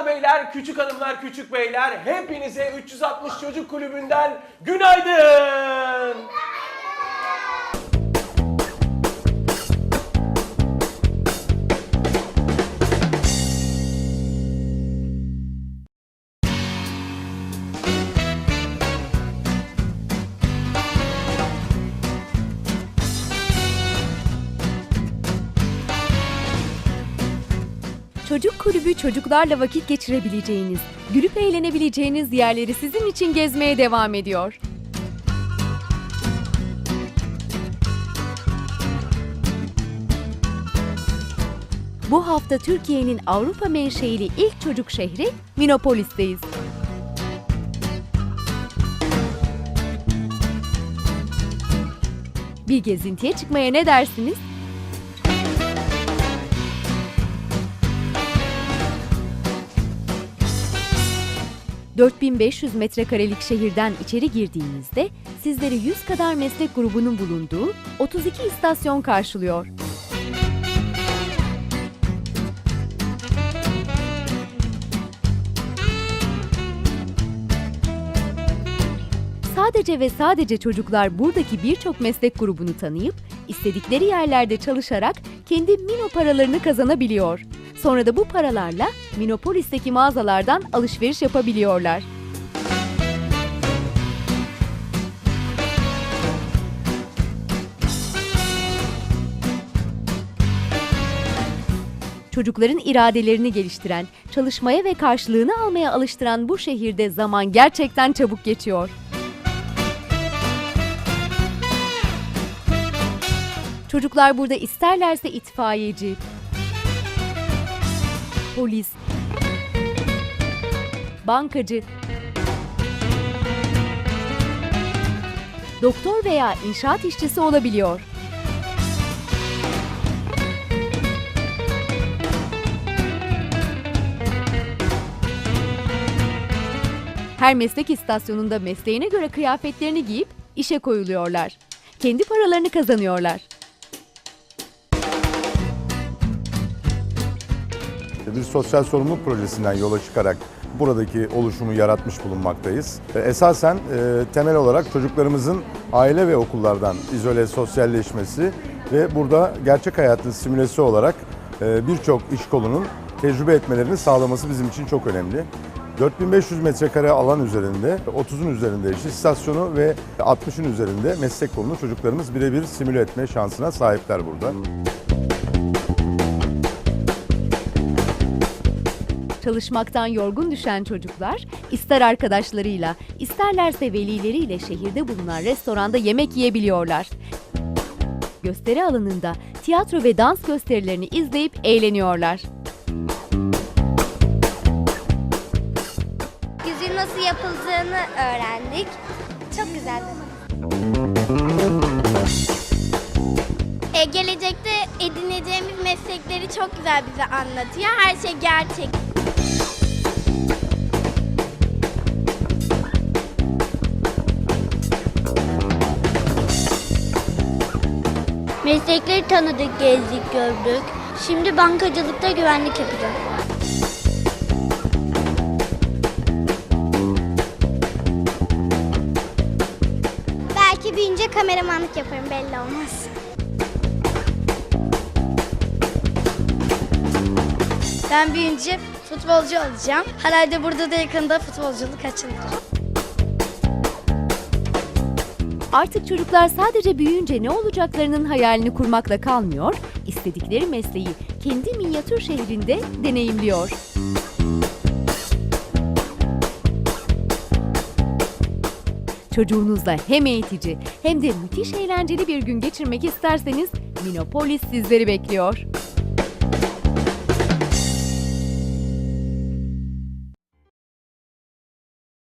Hanımlar beyler, küçük hanımlar, küçük beyler hepinize 360 Çocuk Kulübü'nden günaydın. Çocuk kulübü çocuklarla vakit geçirebileceğiniz, gülüp eğlenebileceğiniz yerleri sizin için gezmeye devam ediyor. Bu hafta Türkiye'nin Avrupa menşeili ilk çocuk şehri Minopolis'teyiz. Bir gezintiye çıkmaya ne dersiniz? ...4500 metrekarelik şehirden içeri girdiğinizde... ...sizleri 100 kadar meslek grubunun bulunduğu 32 istasyon karşılıyor. Sadece ve sadece çocuklar buradaki birçok meslek grubunu tanıyıp istedikleri yerlerde çalışarak kendi Mino paralarını kazanabiliyor. Sonra da bu paralarla Minopolis'teki mağazalardan alışveriş yapabiliyorlar. Çocukların iradelerini geliştiren, çalışmaya ve karşılığını almaya alıştıran bu şehirde zaman gerçekten çabuk geçiyor. Çocuklar burada isterlerse itfaiyeci, polis, bankacı, doktor veya inşaat işçisi olabiliyor. Her meslek istasyonunda mesleğine göre kıyafetlerini giyip işe koyuluyorlar. Kendi paralarını kazanıyorlar. Bir sosyal sorumluluk projesinden yola çıkarak buradaki oluşumu yaratmış bulunmaktayız. E, Esasen e, temel olarak çocuklarımızın aile ve okullardan izole sosyalleşmesi ve burada gerçek hayatın simülesi olarak e, birçok iş kolunun tecrübe etmelerini sağlaması bizim için çok önemli. 4500 metrekare alan üzerinde, 30'un üzerinde iş istasyonu ve 60'ın üzerinde meslek kolunu çocuklarımız birebir simüle etme şansına sahipler burada. Çalışmaktan yorgun düşen çocuklar ister arkadaşlarıyla, isterlerse velileriyle şehirde bulunan restoranda yemek yiyebiliyorlar. Gösteri alanında tiyatro ve dans gösterilerini izleyip eğleniyorlar. Yüzüğün nasıl yapıldığını öğrendik. Çok güzeldi. E, gelecekte edineceğimiz meslekleri çok güzel bize anlatıyor. Her şey gerçek. Meslekleri tanıdık, gezdik, gördük. Şimdi bankacılıkta güvenlik yapacağım. Belki büyüyünce kameramanlık yaparım belli olmaz. Ben büyüyünce futbolcu olacağım. Herhalde burada da yakında futbolculuk açılır. Artık çocuklar sadece büyüyünce ne olacaklarının hayalini kurmakla kalmıyor, istedikleri mesleği kendi minyatür şehrinde deneyimliyor. Çocuğunuzla hem eğitici hem de müthiş eğlenceli bir gün geçirmek isterseniz Minopolis sizleri bekliyor.